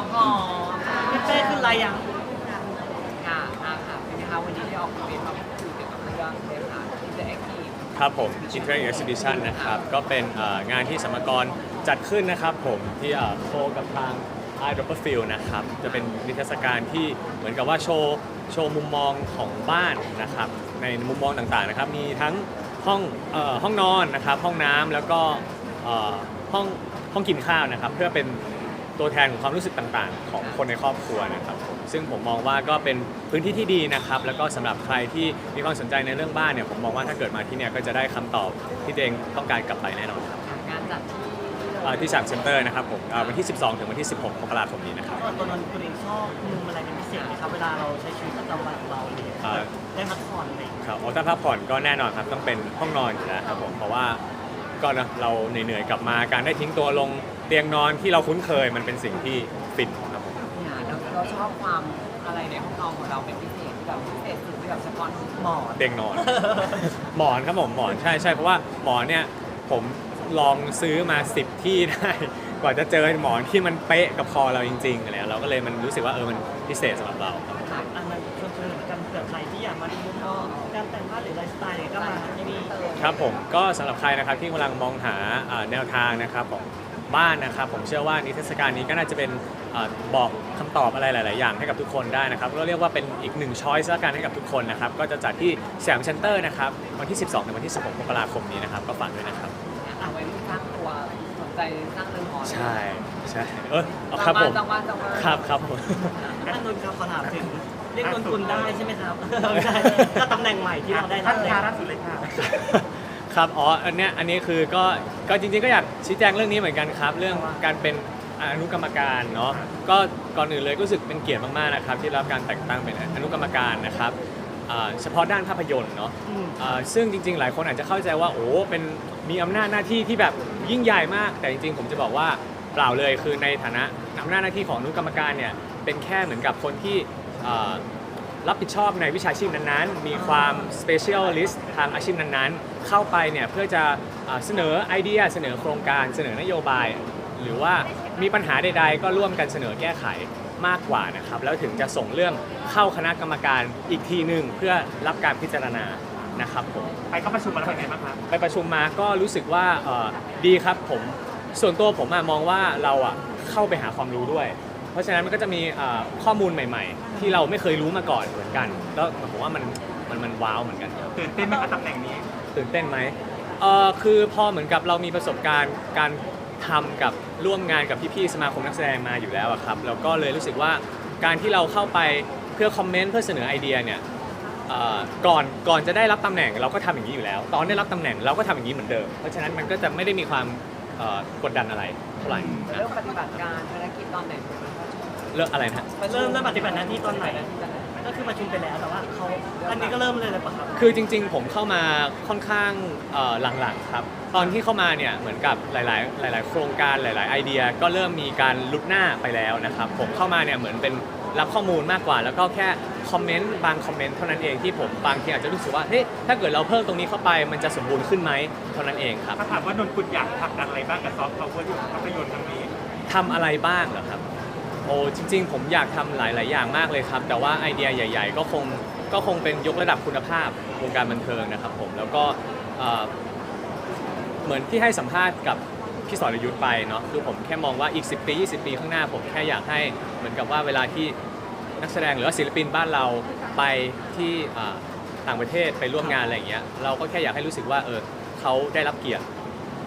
าวก่อพี่เป้ขึ้นไรยังค่ะอะค่ะเป็นไงคะวันนี้ได้ออกอีเวนต์มาพูดคุยเกี่ยวกับเรื่องเลยค่ะที่จะแอคทีฟครับผม Interactive Exhibition นะครับ ก็เป็นงานที่สมกรจัดขึ้นนะครับผมที่โคกับทาง i d r o p p e r Field นะครับ จะเป็นนิทรรศการที่เหมือนกับว่าโชว์โชว์มุมมองของบ้านนะครับ ในมุมมองต่างๆนะครับ มีทั้งห้องอห้องนอนนะครับ ห้องน้ำแล้วก็ห้องห้องกินข้าวนะครับ เพื่อเป็น ตัวแทนของความรู้สึกต่างๆ ของคนในครอบครัวนะครับผมซึ่งผมมองว่าก็เป็นพื้นที่ที่ดีนะครับ แล้วก็สำหรับใครที่มีความสนใจในเรื่องบ้านเนี่ยผมมองว่าถ้าเกิดมาที่เนี่ยก็จะได้คำตอบที่ตัวเองต้องการกลับไปแน่นอนครับงานจัดที่เอ่อที่สามเซ็นเตอร์นะครับผมเอ่อวันที่ 12 ถึงวันที่ 16มกราคมนี้นะครับตอนนั้นคุณเองชอบมุมอะไรเป็นพิเศษไหมครับเวลาเราใช้ชีวิตประจำวันของเราเนี่ยอ่าได้พักผ่อนอะไรอย่างเลยครับออถ้าพักผ่อนก็แน่นอนครับต้องเป็นห้องนอนอยู่แล้วครับผมเพราะว่าก็นะเราเหนื่อยๆกลับมาการได้ทิ้งตัวลง เตียงนอนที่เราคุ้นเคยมันเป็นสิ่งที่ฟินครับผมเนี่ยเราเราชอบความอะไรในห้องนอนของเราเป็นพิเศษที่แบบพิเศษสุดที่แบบเฉพาะหมอนเตียงนอน หมอนครับผมหมอนใช่ใช่เพราะว่าหมอนเนี่ยผมลองซื้อมา 10 ที่ได้ กว่าจะเจอหมอนที่มันเป๊ะกับคอเราจริงๆอะไรเราก็เลยมันรู้สึกว่าเออมันพิเศษสำหรับเราครับอันนั้นชวนเชิญเหมือนกันเผื่อใครที่อยากมาดูมุมมองการแต่งบ้านหรือไลฟ์สไตล์เนี่ยก็มาที่นี่ ครับผมก็สำหรับใครนะครับที่กำลังมองหาอ่าแนวทางนะครับของบ้านนะครับ ผมเชื่อว่านิทรรศการนี้ก็น่าจะเป็นอาบอกคำตอบอะไรหลาย ๆ อย่างให้กับทุกคนได้นะครับก็เรียกว่าเป็นอีกหนึ่งช้อยส์ละกันให้กับทุกคนนะครับ ก็จะจัดที่สยามเซ็นเตอร์นะครับวันที่ 12ถึงวันที่ 16มกราคมนี้นะครับก็ฝากด้วยนะครับเอาไว้สร้างตัวสนใจสร้างเรือนหอใช่ใช่เออเอาครับผมจังหวัดจังหวัดครับครับผมอันนนท์ครับขอถามถึงเรียกนนกุลได้ใช่ไหมครับไม่ใช่ก็ตำแหน่งใหม่ที่เราได้รับเลยครับอ๋ออันเนี้ยอันนี้คือก็ก็จริงๆก็อยากชี้แจงเรื่องนี้เหมือนกันครับ เรื่องการเป็นอนุกรรมการเนาะก็ก่อนอื่นเลยก็รู้สึกเป็นเกียรติมากๆนะครับ ที่ได้รับการแต่งตั้งเป็นอนุกรรมการนะครับอ่าเฉพาะด้านภาพยนตร์เนาะอืมอ่าซึ่งจริง ๆ หลายคนอาจจะเข้าใจว่าโอ้เป็นมีอำนาจหน้าที่ที่แบบยิ่งใหญ่มาก แต่จริง ๆ ผมจะบอกว่าเปล่าเลยคือในฐานะอำนาจหน้าที่ของอนุกรรมการเนี่ยเป็นแค่เหมือนกับคนที่อ่า รับผิดชอบในวิชาชีพนั้นๆ มีความ specialist ทางอาชีพนั้นๆ เข้าไปเนี่ยเพื่อจะอ่าเสนอไอเดีย เสนอโครงการ เสนอนโยบาย หรือว่ามีปัญหาใดๆ ก็ร่วมกันเสนอแก้ไขมากกว่านะครับ แล้วถึงจะส่งเรื่องเข้าคณะกรรมการอีกทีหนึ่งเพื่อรับการพิจารณานะครับผมไปเข้าประชุมมาแล้วเป็นไงบ้างครับไปประชุมมาก็รู้สึกว่าเอ่อดีครับผมส่วนตัวผมอะมองว่าเราอะเข้าไปหาความรู้ด้วย เพราะฉะนั้นมันก็จะมีเอ่อข้อมูลใหม่ๆ ที่เราไม่เคยรู้มาก่อนเหมือนกัน แล้วผมว่ามันมันมันว้าวเหมือนกันตื่นเต้นไหมกับตำแหน่งนี้ ตื่นเต้นไหมเออคือพอเหมือนกับเรามีประสบการณ์การทำกับร่วมงานกับพี่ๆสมาคมนักแสดงมาอยู่แล้วอะครับแล้วก็เลยรู้สึกว่าการที่เราเข้าไปเพื่อคอมเมนต์เพื่อเสนอไอเดียเนี่ยเอ่อก่อนก่อนจะได้รับตำแหน่งเราก็ทำอย่างนี้อยู่แล้ว ตอนได้รับตำแหน่งเราก็ทำอย่างนี้เหมือนเดิม เพราะฉะนั้นมันก็จะไม่ได้มีความเอ่อกดดันอะไรเท่าไหร่นะ เริ่มปฏิบัติการภารกิจตอนไหนผมไม่ค่อยชอบ เลิกอะไรนะเริ่มเริ่มปฏิบัติหน้าที่ตอนไหนที่จะไหนก็คือประชุมไปแล้วแต่ว่าเขาอันนี้ก็เริ่มเลยเลยปะครับคือจริง ๆ ผมเข้ามาค่อนข้างเอ่อหลังๆครับ ตอนที่เข้ามาเนี่ยเหมือนกับหลาย ๆ หลาย ๆ โครงการหลาย ๆ ไอเดีย ก็เริ่มมีการลุดหน้าไปแล้วนะครับ ผมเข้ามาเนี่ยเหมือนเป็นรับข้อมูลมากกว่า แล้วก็แค่คอมเมนต์บางคอมเมนต์เท่านั้นเองที่ผมบางทีอาจจะรู้สึกว่าเฮ้ยถ้าเกิดเราเพิ่มตรงนี้เข้าไปมันจะสมบูรณ์ขึ้นไหมเท่านั้นเองครับถ้าถามว่านนกุลอยากผลักดันอะไรบ้างกับซอฟต์พาวเวอร์ที่ภาพยนตร์ครั้งนี้ทำอะไรบ้างเหรอครับ โอ้จริง ๆ ผมอยากทำหลาย ๆ อย่างมากเลยครับ แต่ว่าไอเดียใหญ่ ๆ ก็คงก็คงเป็นยกระดับคุณภาพวงการบันเทิงนะครับผมแล้วก็เอ่อเหมือนที่ให้สัมภาษณ์กับพี่สรยุทธ์ไปเนาะคือผมแค่มองว่าอีก 10 ปี 20 ปีข้างหน้าผมแค่อยากให้เหมือนกับว่าเวลาที่นักแสดงหรือว่าศิลปินบ้านเราไปที่อ่าต่างประเทศไปร่วมงานอะไรอย่างเงี้ยเราก็แค่อยากให้รู้สึกว่าเออเขาได้รับเกียรติ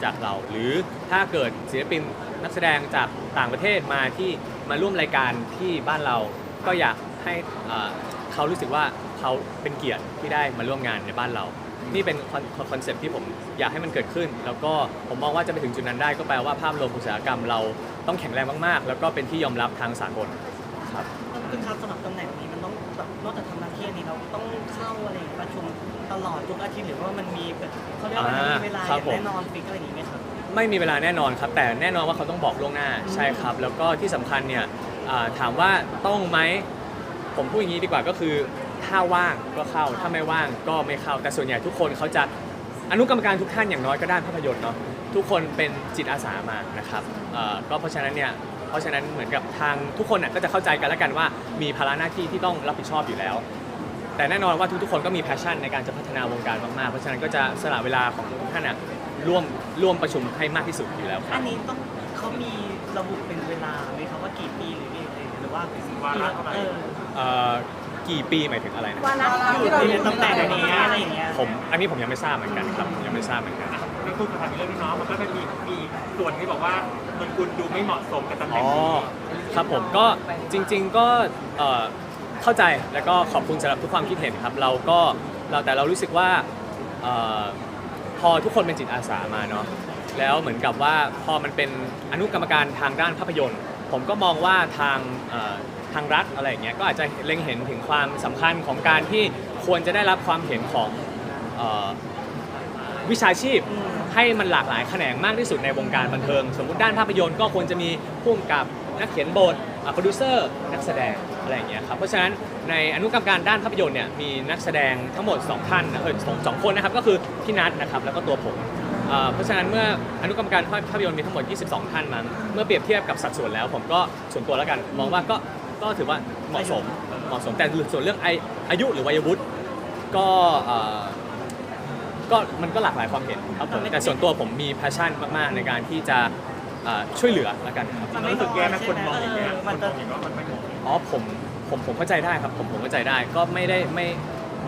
จากเราหรือถ้าเกิดศิลปินนักแสดงจากต่างประเทศมาที่ มาร่วมรายการที่บ้านเราก็อยากให้อ่าเขารู้สึกว่าเขาเป็นเกียรติที่ได้มาร่วมงานในบ้านเรา นี่เป็นคอนเซ็ปต์ที่ผมอยากให้มันเกิดขึ้น แล้วก็ผมมองว่าจะไปถึงจุดนั้นได้ก็แปลว่าภาพรวมอุตสาหกรรมเราต้องแข็งแรงมากๆ แล้วก็เป็นที่ยอมรับทางสากลครับคือครับสำหรับตำแหน่งนี้มันต้องแบบนอกจากทำหน้าที่นี้เราต้องเข้าอะไรอย่างเงี้ยประชุมตลอดทุกอาทิตย์หรือว่ามันมีแบบเขาเรียกว่ามันมีเวลาอย่างแน่นอนฟิกอะไรอย่างงี้ไหมครับ ไม่มีเวลาแน่นอนครับ แต่แน่นอนว่าเขาต้องบอกล่วงหน้าใช่ครับ แล้วก็ที่สำคัญเนี่ยอ่าถามว่าต้องไหมผมพูดอย่างนี้ดีกว่าก็คือถ้าว่างก็เข้าถ้าไม่ว่างก็ไม่เข้า แต่ส่วนใหญ่ทุกคนเขาจะอนุกรรมการทุกท่านอย่างน้อยก็ด้านภาพยนตร์เนาะทุกคนเป็นจิตอาสามานะครับเอ่อก็เพราะฉะนั้นเนี่ยเพราะฉะนั้นเหมือนกับทางทุกคนน่ะก็จะเข้าใจกันแล้วกันว่ามีภาระหน้าที่ที่ต้องรับผิดชอบอยู่แล้ว แต่แน่นอนว่าทุกๆคนก็มีแพชชั่นในการจะพัฒนาวงการมากๆ เพราะฉะนั้นก็จะสละเวลาของทุกท่านน่ะ ร่วมร่วมประชุมให้มากที่สุดอยู่แล้วครัอับ นนี้ต้องเขามีระบุเป็นเวลาไหมครับว่ากี่ปีหรือกี่ปีหรือว่าวาระเท่าไหร่เออเอ่อกี่ปีหมายถึงอะไรนะอยู่ในตำแหน่งนี้อะไรอย่างเงี้ยผมอันนี้ผมยังไม่ทราบเหมือนกันครับยังไม่ทราบเหมือนกันก็คือสถานีเรื่องน้องมันก็จะมีมีส่วนที่บอกว่านนกุลดูไม่เหมาะสมกับตำแหน่อ๋งอนี้ครับผมก็จริง ๆก็เอ่อเข้าใจแล้วก็ขอบคุณสำหรับทุกความคิดเห็นครับ เราก็เราแต่เรารู้สึกว่าเอ่อ พอทุกคนเป็นจิตอาสามาเนาะแล้วเหมือนกับว่าพอมันเป็นอนุกรรมการทางด้านภาพยนตร์ ผมก็มองว่าทางเอ่อทางรัฐอะไรอย่างเงี้ยก็อาจจะเล็งเห็นถึงความสำคัญของการที่ควรจะได้รับความเห็นของเอ่อวิชาชีพให้มันหลากหลายแขนงมากที่สุดในวงการบันเทิง สมมุติด้านภาพยนตร์ก็ควรจะมีผู้กำกับนักเขียนบทโปรดิวเซอร์นักแสดง อะไรอย่างเงี้ยครับเพราะฉะนั้นในอนุกรรมการด้านภาพยนตร์เนี่ยมีนักแสดงทั้งหมด 2 ท่านนะเออสองสองคนนะครับก็คือพี่นัทนะครับแล้วก็ตัวผมเอ่อเพราะฉะนั้นเมื่ออนุกรรมการภาพยนตร์มีทั้งหมด 22 ท่านมั้งเมื่อเปรียบเทียบกับสัดส่วนแล้ว ผมก็ส่วนตัวแล้วกันมองว่าก็ก็ถือว่าเหมาะสมเหมาะสมแต่ส่วนเรื่องอาอายุหรือวัยวุฒิก็เอ่อ ก็มันก็หลากหลายความเห็นครับผมแต่ส่วนตัวผมมีแพชชั่นมาก ๆ ในการที่จะเอ่อช่วยเหลือแล้วกันครับ มันรู้สึกแย่ไหมคนมองอย่างเงี้ยคมันนมจะองอย่างเงี้ยมันไม่เหมาะอ๋อผมผมผมเข้าใจได้ครับ ผมผมเข้าใจได้ก็ไม่ได้ไม่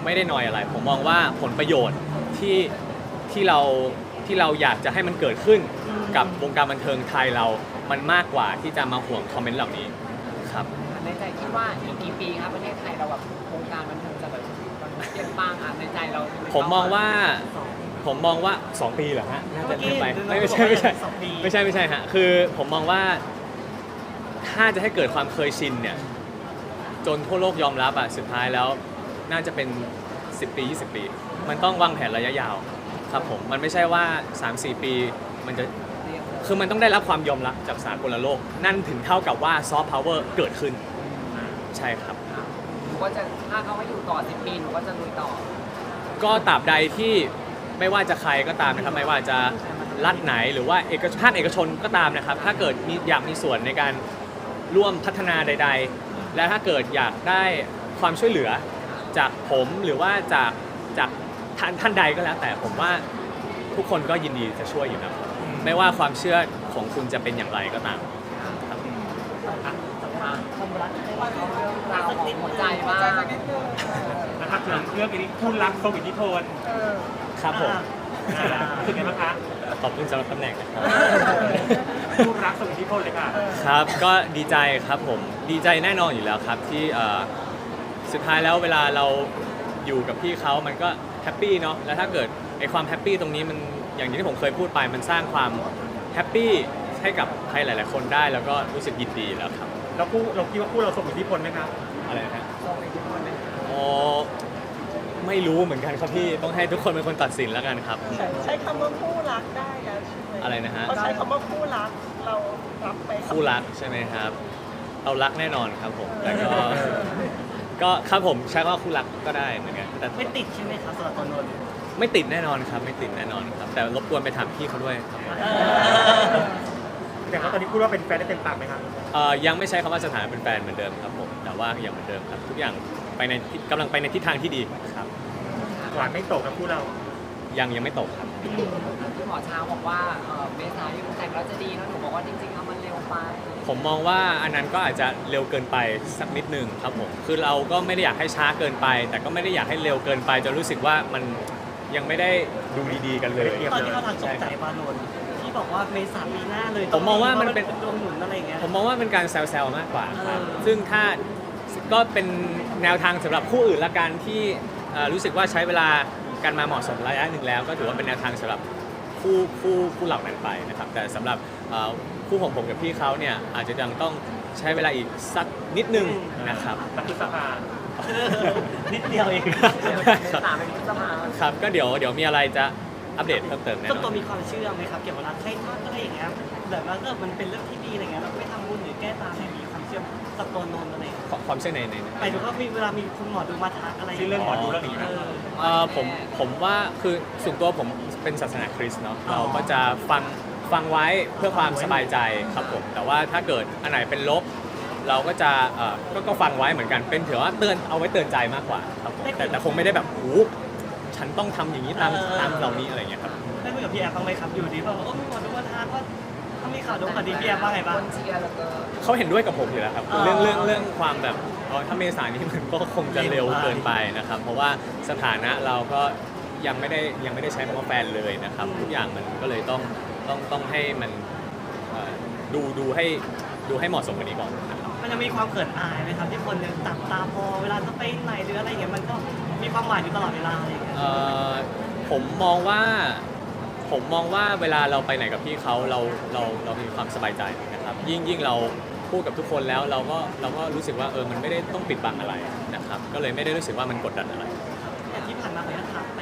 ไม่ได้นอยอะไร ผมมองว่าผลประโยชน์ที่ที่เราที่เราอยากจะให้มันเกิดขึ้นกับวงการบันเทิงไทยเรา มันมากกว่าที่จะมาห่วงคอมเมนต์เหล่านี้ครับในใจคิดว่าอีกกี่ปีครับประเทศไทยเราแบบวงการบันเทิงจะแบบเปลี่ยนปางอะในใจเรา ผมมองว่า ผมมองว่า 2 ปีเหรอฮะน่าจะเกินไปไม่ไม่ใช่ไม่ใช่สองปีไม่ใช่ไม่ใช่ฮะคือผมมองว่า ถ้าจะให้เกิดความเคยชินเนี่ย จนทั่วโลกยอมรับอะสุดท้ายแล้ว น่าจะเป็น 10 ปี 20 ปี มันต้องวางแผนระยะยาว ครับผมมันไม่ใช่ว่า 3-4 ปีมันจะเรียกคือมันต้องได้รับความยอมรับจากสากลโลก นั่นถึงเท่ากับว่าซอฟต์พาวเวอร์เกิดขึ้น ใช่ครับ หนูก็จะถ้าเขาให้อยู่ต่อสิบปีหนูก็จะลุยต่อ ก็ตราบใดที่ ไม่ว่าจะใครก็ตามนะครับ ไม่ว่าจะรัฐไหนหรือว่าเอกชนภาคเอกชนก็ตามนะครับ ถ้าเกิดมีอยากมีส่วนในการร่วมพัฒนาใด ๆ และถ้าเกิดอยากได้ความช่วยเหลือจากผมหรือว่าจากจากท่านท่านใดก็แล้ว แต่ผมว่าทุกคนก็ยินดีจะช่วยอยู่นะครับไม่ว่าความเชื่อของคุณจะเป็นอย่างไรก็ตามครับความรักได้ว่าเรื่องราวของหัวใจบ้างนะครับเรื่องนี้คู่รักทรงอิทธิพล ครับผม อ่ารู้สึกไงบ้างคะขอบคุณสำหรับตำแหน่งนะครับ คู่รักทรงอิทธิพลเลยค่ะ ครับ ก็ดีใจครับผม ดีใจแน่นอนอยู่แล้วครับที่เอ่อสุดท้ายแล้วเวลาเราอยู่กับพี่เขามันก็แฮปปี้เนาะ แล้วถ้าเกิดไอความแฮปปี้ตรงนี้มันอย่างที่ผมเคยพูดไปมันสร้างความแฮปปี้ให้กับใครหลาย ๆ คนได้แล้วก็รู้สึกยินดีแล้วครับ แล้วคู่เราคิดว่าคู่เราทรงอิทธิพลไหมครับอะไรนะฮะทรงอิทธิพลไหม อ๋อ ไม่รู้เหมือนกันครับพี่ต้องให้ทุกคนเป็นคนตัดสินแล้วกันครับ ใช้ใช้คำว่าคู่รักได้แล้วใช่ไหมอะไรนะฮะ เขาใช้คำว่าคู่รักเรารับไปคู่รักใช่ไหมครับ เรารักแน่นอนครับผมแต่ก็ก็ครับผมใช้คำว่าคู่รักก็ได้เหมือนกันแต่ไม่ติดใช่ไหมครับสำหรับตัวนนท์ไม่ติดแน่นอนครับ ไม่ติดแน่นอนครับ แต่รบกวนไปถามพี่เขาด้วยครับแต่ว่าตอนนี้คู่เราเป็นแฟนได้เต็มปากไหมครับ เอ่อยังไม่ใช้คำว่าสถานะเป็นแฟนเหมือนเดิมครับผมแต่ว่ายังเหมือนเดิมครับ ทุกอย่าง ไปในทิศกำลังไปในทิศทางที่ดีครับหวานไม่ตกกับคู่เรา ยังยังไม่ตกครับพี่หมอช้างบอกว่าเอ่อเมษายนแต่งแล้วจะดีแล้วหนูบอกว่าจริงๆแล้วมันเร็วไปผมมองว่าอันนั้นก็อาจจะเร็วเกินไปสักนิดนึงครับผมคือเราก็ไม่ได้อยากให้ช้าเกินไป แต่ก็ไม่ได้อยากให้เร็วเกินไปจนรู้สึกว่ามันยังไม่ได้ดูดีๆกันเลย ตอนที่เขาทางตกใจปานนท์ที่บอกว่าเมษาปีหน้าเลยผมมองว่ามันเป็น ดวงหนุนอะไรอย่างเงี้ย ผมมองว่าเป็นการแซวๆมากกว่าครับ เออ ซึ่งถ้า ก็เป็นแนวทางสำหรับคู่อื่นละกันที่เอ่อรู้สึกว่าใช้เวลากันมาเหมาะสมระยะหนึ่งแล้ว ก็ถือว่าเป็นแนวทางสำหรับคู่คู่คู่เหล่านั้นไปนะครับ แต่สำหรับเอ่อคู่ของผมกับพี่เขาเนี่ยอาจจะยังต้องใช้เวลาอีกสักนิดนึงนะครับสักพฤษภานิดเดียวเองเดี๋ยวเมษาเป็นพฤษภาครับก็เดี๋ยวเดี๋ยวมีอะไรจะอัปเดตเพิ่มเติมแน่ต้นนตัอวนมีความเชื่อไหมครับ เกี่ยวกับรักใครทอดอะไรอย่างเงี้ยแบบว่าก็มันเป็นเรื่องที่ดีอะไรเงี้ยเราไม่ทำบุญหรือแก้ตามเนี่ยมี ความเชื่อกับตัวนนท์อะไรอย่างเงี้ยความเชื่อในในในไปดูว่ามีเวลามีคุณหมอดูมาทักอะไรที่เรื่องหมอดูเรื่องนี้เอนะอเอ่อผมผมว่าคือส่วนตัวผมเป็นศาสนาคริสต์เนาะอ๋อเราก็จะฟังฟังไว้เพื่อความสบายใจครับผมแต่ว่าถ้าเกิดอันไหนเป็นลบ เราก็จะเอ่อก็ก็ฟังไว้เหมือนกันเป็นถือว่าเตือนเอาไว้เตือนใจมากกว่าครับผมแต่แต่คงไม่ได้แบบโอ้โหฉันต้องทำอย่างนี้ตามตามเหล่านี้อะไรอย่างเงี้ยครับ ได้คุยกับพี่แอฟบ้างไหมครับอยู่ดีแบบว่าโอ้มีหมอดูมาทักว่าถ้ามี ข่าวดูข่าวดีพี่แอฟว่าไงบ้าง คนเชียร์แล้วก็เขาเห็นด้วยกับผมอยู่แล้วครับ อ๋อเรื่องเรื่องเรื่องความแบบเอ๋อถ้าเมษายนนี้มันก็คงจะเร็วเกินไปนะครับ เพราะว่าสถานะเราก็ยังไม่ได้ยังไม่ได้ใช้คำว่าแฟนเลยนะครับ ทุกอย่างมันก็เลยต้องต้องต้องให้มันเอ่อดูดูให้ดูให้เหมาะสมกันนี้ก่อนนะครับมันจะมีความเขินอายไหมครับที่คนยังจับตามองเวลาจะไปไหนหรืออะไรอย่างเงี้ยมันก็มีความหมายอยู่ตลอดเวลาอะไรอย่างเงี้ยเอ่อผมมองว่า ผมมองว่าเวลาเราไปไหนกับพี่เขาเราเราเรามีความสบายใจนะครับ ยิ่งยิ่งเราพูดกับทุกคนแล้วเราก็เราก็รู้สึกว่าเออมันไม่ได้ต้องปิดบังอะไรนะครับ ก็เลยไม่ได้รู้สึกว่ามันกดดันอะไรอย่างที่ผ่านมาเนี่ยถามไป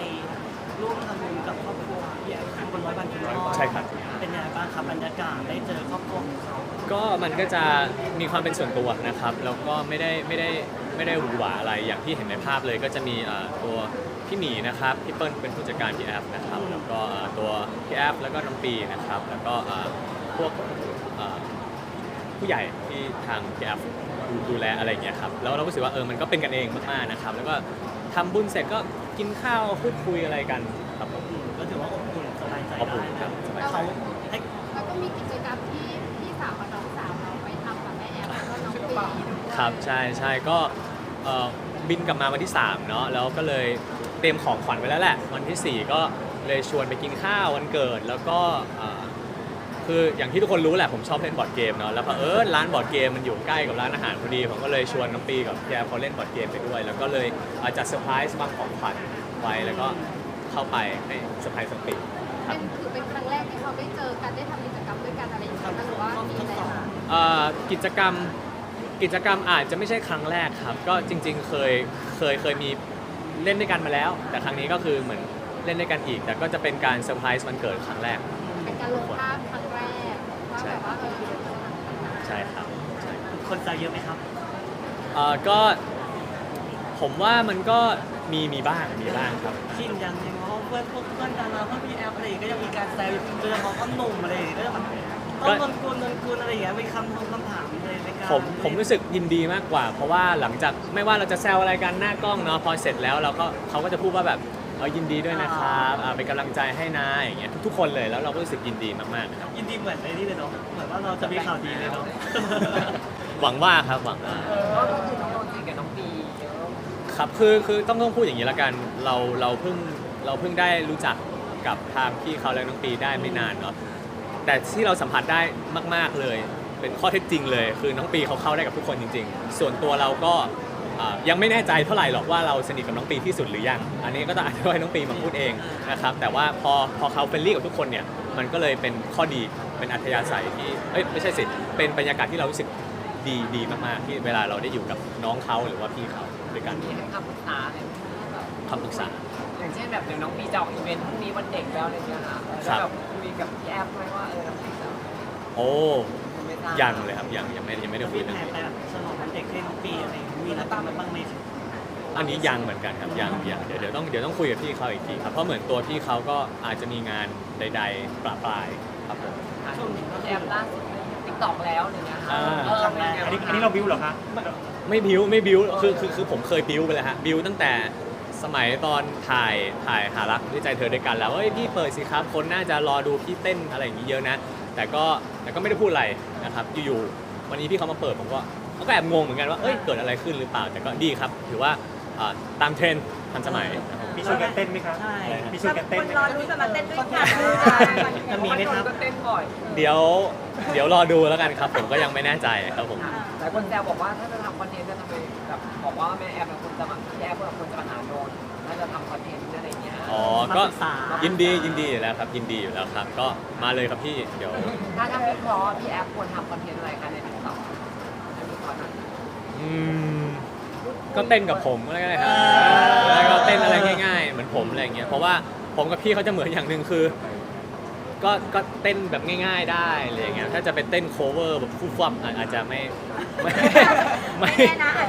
ร่วมทำบุญกับครอบครัวพี่แอฟคือบนร้อยวันคุณพ่อใช่ครับเป็นยังไงบ้างครับบรรยากาศได้เจอครอบครัวของเขาก็มันก็จะมีความเป็นส่วนตัวนะครับแล้วก็ไม่ได้ไม่ได้ไม่ได้หวือหวาอะไรอย่างที่เห็นในภาพเลย ก็จะมีเอ่อตัว พี่หมีนะครับพี่เปิ้ลเป็นผู้จัดการพี่แอฟนะครับแล้วก็เอ่อตัวพี่แอฟแล้วก็น้องปีนะครับแล้วก็เอ่อพวกเอ่อผู้ใหญ่ที่ทางพี่แอฟดูดูแลอะไรอย่างเงี้ยครับแล้วเราก็รู้สึกว่าเออมันก็เป็นกันเองมากๆนะครับแล้วก็ทำบุญเสร็จก็กินข้าวพูดคุยอะไรกันครับผมอืมก็ถือว่าอบอุ่นสบายใจอบอุ่ได้นครับสบายใจเขาให้แล้วก็มีกิจกรรมที่พี่สาวกับน้องสาวเราไปทำกับแม่แอฟแล้วก็น้องปีด้วยครับใช่ใช่ก็เอ่อบินกลับมาวันที่3เนาะแล้วก็เลยเตรียมของขวัญไว้แล้วแหละวันที่ 4 ก็เลยชวนไปกินข้าววันเกิดแล้วก็เอ่อคืออย่างที่ทุกคนรู้แหละผมชอบเล่นบอร์ดเกมเนาะแล้วเผอิญร้านบอร์ดเกมมันอยู่ใกล้กับร้านอาหารพอดีผมก็เลยชวนน้องปีกับพี่แอฟเขาเล่นบอร์ดเกมไปด้วย แล้วก็เลยเอ่อจัดเซอร์ไพรส์วางของขวัญไว้แล้วก็เข้าไปให้เซอร์ไพรส์สปีครับเป็นถือเป็นครั้งแรกที่เขาได้เจอกันได้ทำกิจกรรมด้วยกันอะไรอย่างเงี้ยหรือว่ามีอะไรมาเอ่อกิจกรรมกิจกรรมอาจจะไม่ใช่ครั้งแรกครับ ก็จริง ๆ เคยเคยเคยมี เล่นด้วยกันมาแล้ว แต่ครั้งนี้ก็คือเหมือนเล่นด้วยกันอีก แต่ก็จะเป็นการเซอร์ไพรส์วันเกิดครั้งแรก เป็นการลงภาพครั้งแรกว่าแบบว่าเออใช่ครับใช่คนแซวเยอะไหมครับเอ่อก็ผมว่ามันก็มีมีบ้างมีบ้างครับ ชินยังยังเพราะเพื่อนพวกเพื่อนดาราเพื่อนพี่แอฟอะไรอย่างเงี้ยก็ยังมีการแซวอยู่โดยเฉพาะพ่อหนุ่มอะไรอย่างเงี้ยก็จะแบบ ต้องนนกุลนนกุลอะไรอย่างเงี้ยมีคำทงคำถามเลยในการผมผมรู้สึกยินดีมากกว่า เพราะว่าหลังจากไม่ว่าเราจะแซวอะไรกันหน้ากล้องเนาะพอเสร็จแล้วเราก็เขาก็จะพูดว่าแบบเออยินดีด้วยนะครับอ่าเป็นกำลังใจให้นะอย่างเงี้ยทุกๆคนเลยแล้วเราก็รู้สึกยินดีมากๆนะครับยินดีเหมือนในนี่เลยเนาะเหมือนว่าเราจะมีข่าวดีเลยเนาะหวังว่าครับหวังว่า ก็คือน้องโดนจีกับน้องปีเยอะครับคือคือต้องต้องพูดอย่างนี้ละกันเราเราเพิ่งเราเพิ่งได้รู้จักกับทางพี่เขาและน้องปีได้ไม่นานเนาะ แต่ที่เราสัมผัสได้มาก ๆเลย เป็นข้อเท็จจริงเลย คือน้องปีเขาเข้าได้กับทุกคนจริง ๆ ส่วนตัวเราก็อ่ายังไม่แน่ใจเท่าไหร่หรอกว่าเราสนิทกับน้องปีที่สุดหรือยัง อันนี้ก็ต้องอาจจะให้น้องปีมาพูดเองนะครับแต่ว่าพอพอเขาเฟรนลี่กับทุกคนเนี่ยมันก็เลยเป็นข้อดีเป็นอัธยาศัยที่เอ้ยไม่ใช่สิเป็นบรรยากาศที่เรารู้สึกดีดีมากๆที่เวลาเราได้อยู่กับน้องเขาหรือว่าพี่เขาด้วยกัน มีให้คำปรึกษาอะไรไหมแบบคำปรึกษา อย่างเช่นแบบเดี๋ยวน้องปีจะออกอีเวนต์พรุ่งนี้วันเด็กแล้วอะไรเงี้ยค่ะแล้วแบบคุยกับพี่แอฟไหมว่าเออน้องปีจะโอ้ไม่ทราบยังเลยครับยังยังไม่ยังไม่ได้คุมียเรื่แผองนนี้ไปแบบฉลองวันเด็กให้น้องปีอะไรอย่างเงี้ยมีนัดตามมาบ้างไหมครับอันนี้ยังเหมือนกันครับยังยังเดี๋ยวเดี๋ยวต้องเดี๋ยวต้องคุยกับพี่เขาอีกทีครับเพราะเหมือนตัวพี่เขาก็อาจจะมีงานใด ๆประปรายครับผมช่วงนี้ก็พี่แอฟล่าสุดติ๊กต็อกแล้วอะไรเงี้ยค่ะอ่าเออเป็นไงอันนี้บ้างอันนี้เราบิวเหรอคะไม่บิวไม่บิวคือคือคือผมเคยบิวไปแล้วฮะบิวตั้งแต่ สมัยตอนถ่ายถ่ายหารักด้วยใจเธอด้วยกันแล้วเอ้ยพี่เปิดสิครับคนน่าจะรอดูพี่เต้นอะไรอย่างนี้เยอะนะ แต่ก็แต่ก็ไม่ได้พูดอะไรนะครับอยู่ๆวันนี้พี่เขามาเปิดผมก็เขาก็แอบงงเหมือนกันว่าเอ้ยเกิดอะไรขึ้นหรือเปล่าแต่ก็ดีครับ ถือว่าอ่าตามเทรนด์ ทันสมัยนะครับมีชวนกันเต้นไหมคะใช่ มีชวนกันเต้นคนไหมรอคะรู้จะมาเต้นด้วยกันจะมีไหมครับ ก็เต้นบ่อยเดี๋ยวเดี๋ยวรอดูแล้วกันครับ ผมก็ยังไม่แน่ใจครับผม หลายคนแซวบอกว่าถ้าจะทำคอนเทนต์จะทำไมแบบบอกว่าแม่แอฟเป็นคนจะมาพี่แอฟเป็นคนจะมาหาโดนถ้าจะทำคอนเทนต์อะไรเงี้ยอ๋อมาก็ปรึกษายินดียินดีอยู่แล้วครับ ยินดีอยู่แล้วครับ ก็มาเลยครับพี่เดี๋ยว ถ้าถ้าวิเคราะห์พี่แอฟควรทำคอนเทนต์อะไรคะในติ๊กต็อกให้วิเคราะห์หน่อยอืม ก็เต้นกับผมก็ได้ครับแล้วก็เต้นอะไรง่าย ๆ เหมือนผมอะไรอย่างเงี้ยเพราะว่าผมกับพี่เขาจะเหมือนอย่างหนึ่งคือ ก็ก็เต้นแบบง่าย ๆได้อะไรอย่างเงี้ยถ้าจะเป็นเต้นโคเวอร์แบบฟุ่ฟับอาจจะไม่ไม่ไม่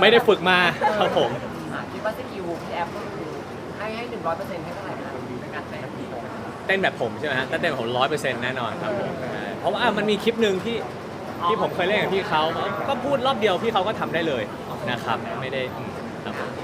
ไม่ได้ฝึกมาครับผมอะคิดว่าสกิลพี่แอฟก็คือให้ให้หนึ่งร้อยเปอร์เซ็นต์ให้เท่าไหร่คะในการเต้นเต้นแบบผมใช่ไหมฮะถ้าเต้นแบบผมร้อยเปอร์เซ็นต์แน่นอนครับผมใช่เพราะว่าอะมันมีคลิปหนึ่งที่ที่ผมเคยเล่นกับพี่เขาก็พูดรอบเดียวพี่เขาก็ทำได้เลยนะครับไม่ได้อืม ครับผมเนาะ